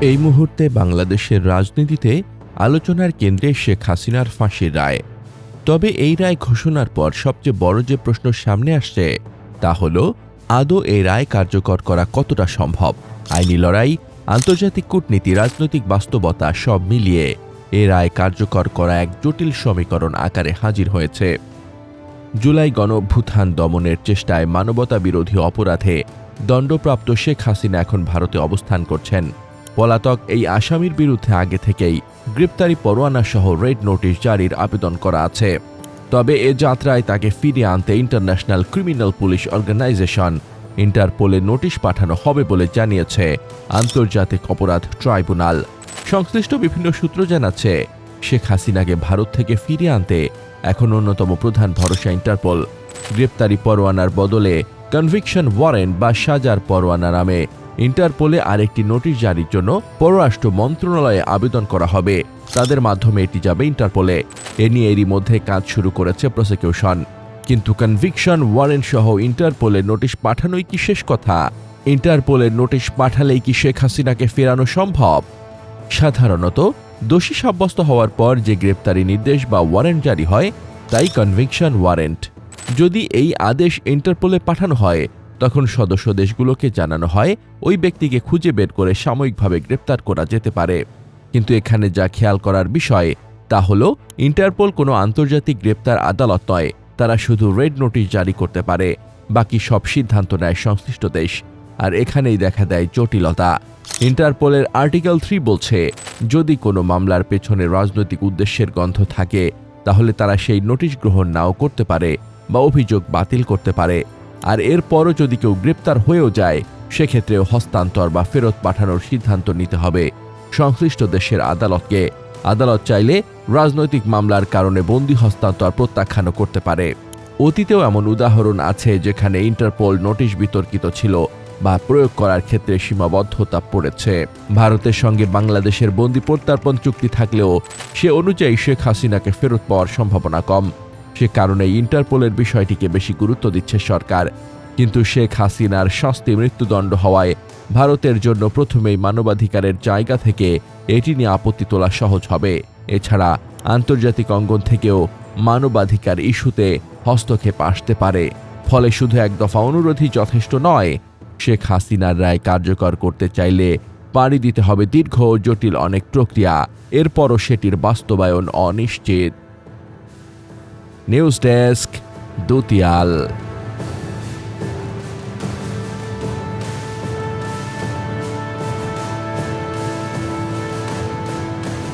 এই মুহূর্তে বাংলাদেশের রাজনীতিতে আলোচনার কেন্দ্রে শেখ হাসিনার ফাঁসির রায়। তবে এই রায় ঘোষণার পর সবচেয়ে বড় যে প্রশ্ন সামনে আসছে, তা হল, আদৌ এই রায় কার্যকর করা কতটা সম্ভব? আইনি লড়াই, আন্তর্জাতিক কূটনীতি, রাজনৈতিক বাস্তবতা সব মিলিয়ে এ রায় কার্যকর করা এক জটিল সমীকরণ আকারে হাজির হয়েছে। জুলাই গণ অভ্যুত্থান দমনের চেষ্টায় মানবতা বিরোধী অপরাধে দণ্ডপ্রাপ্ত শেখ হাসিনা এখন ভারতে অবস্থান করছেন। পলাতক এই আসামির বিরুদ্ধে আগে থেকেই গ্রেপ্তারি পরোয়ানা সহ রেড নোটিশ জারির আবেদন করা আছে। তবে এ যাত্রায় তাকে ফিরিয়ে আনতে ইন্টারন্যাশনাল ক্রিমিনাল পুলিশ অর্গানাইজেশন ইন্টারপোলে নোটিশ পাঠানো হবে বলে জানিয়েছে আন্তর্জাতিক অপরাধ ট্রাইব্যুনাল। সংশ্লিষ্ট বিভিন্ন সূত্র জানাচ্ছে, শেখ হাসিনাকে ভারত থেকে ফিরিয়ে আনতে এখন অন্যতম প্রধান ভরসা ইন্টারপোল। গ্রেপ্তারি পরোয়ানার বদলে কনভিকশন ওয়ারেন্ট বা সাজার পরোয়ানা নামে ইন্টারপোলে আরেকটি নোটিশ জারির জন্য পররাষ্ট্র মন্ত্রণালয়ে আবেদন করা হবে। তাদের মাধ্যমে এটি যাবে ইন্টারপোলে। এ নিয়ে এরই মধ্যে কাজ শুরু করেছে প্রসিকিউশন। কিন্তু কনভিকশন ওয়ারেন্ট সহ ইন্টারপোলে নোটিশ পাঠানোই কি শেষ কথা? ইন্টারপোলের নোটিশ পাঠালেই কি শেখ হাসিনাকে ফেরানো সম্ভব? সাধারণত দোষী সাব্যস্ত হওয়ার পর যে গ্রেপ্তারি নির্দেশ বা ওয়ারেন্ট জারি হয়, তাই কনভিকশন ওয়ারেন্ট। যদি এই আদেশ ইন্টারপোলে পাঠানো হয় তখন সদস্য দেশগুলোকে জানানো হয়, ওই ব্যক্তিকে খুঁজে বের করে সাময়িকভাবে গ্রেপ্তার করা যেতে পারে। কিন্তু এখানে যা খেয়াল করার বিষয়, তা হল, ইন্টারপোল কোনো আন্তর্জাতিক গ্রেপ্তার আদালত নয়, তারা শুধু রেড নোটিশ জারি করতে পারে, বাকি সব সিদ্ধান্ত নেয় সংশ্লিষ্ট দেশ, আর এখানেই দেখা দেয় জটিলতা। ইন্টারপোলের আর্টিকেল থ্রি বলছে, যদি কোনো মামলার পেছনে রাজনৈতিক উদ্দেশ্যের গন্ধ থাকে, তাহলে তারা সেই নোটিশ গ্রহণ নাও করতে পারে, বা অভিযোগ বাতিল করতে পারে। আর এরপরও যদি কেউ গ্রেপ্তার হয়েও যায়, সেক্ষেত্রেও হস্তান্তর বা ফেরত পাঠানোর সিদ্ধান্ত নিতে হবে। সংশ্লিষ্ট দেশের আদালতকে। আদালত চাইলে রাজনৈতিক মামলার কারণে বন্দি হস্তান্তর প্রত্যাখ্যানও করতে পারে। অতীতেও এমন উদাহরণ আছে যেখানে ইন্টারপোল নোটিশ বিতর্কিত ছিল বা প্রয়োগ করার ক্ষেত্রে সীমাবদ্ধতা পড়েছে। ভারতের সঙ্গে বাংলাদেশের বন্দি প্রত্যার্পণ চুক্তি থাকলেও সে অনুযায়ী শেখ হাসিনাকে ফেরত পাওয়ার সম্ভাবনা কম। সে কারণে ইন্টারপোলের বিষয়টিকে বেশি গুরুত্ব দিচ্ছে সরকার। কিন্তু শেখ হাসিনার শাস্তি মৃত্যুদণ্ড হওয়ায় ভারতের জন্য প্রথমেই মানবাধিকারের জায়গা থেকে এটি নিয়ে আপত্তি তোলা সহজ হবে। এছাড়া আন্তর্জাতিক অঙ্গন থেকেও মানবাধিকার ইস্যুতে হস্তক্ষেপ আসতে পারে। ফলে শুধু এক দফা অনুরোধই যথেষ্ট নয়, শেখ হাসিনার রায় কার্যকর করতে চাইলে পাড়ি দিতে হবে দীর্ঘ ও জটিল অনেক প্রক্রিয়া। এরপরও সেটির বাস্তবায়ন অনিশ্চিত। News desk দুতিয়াল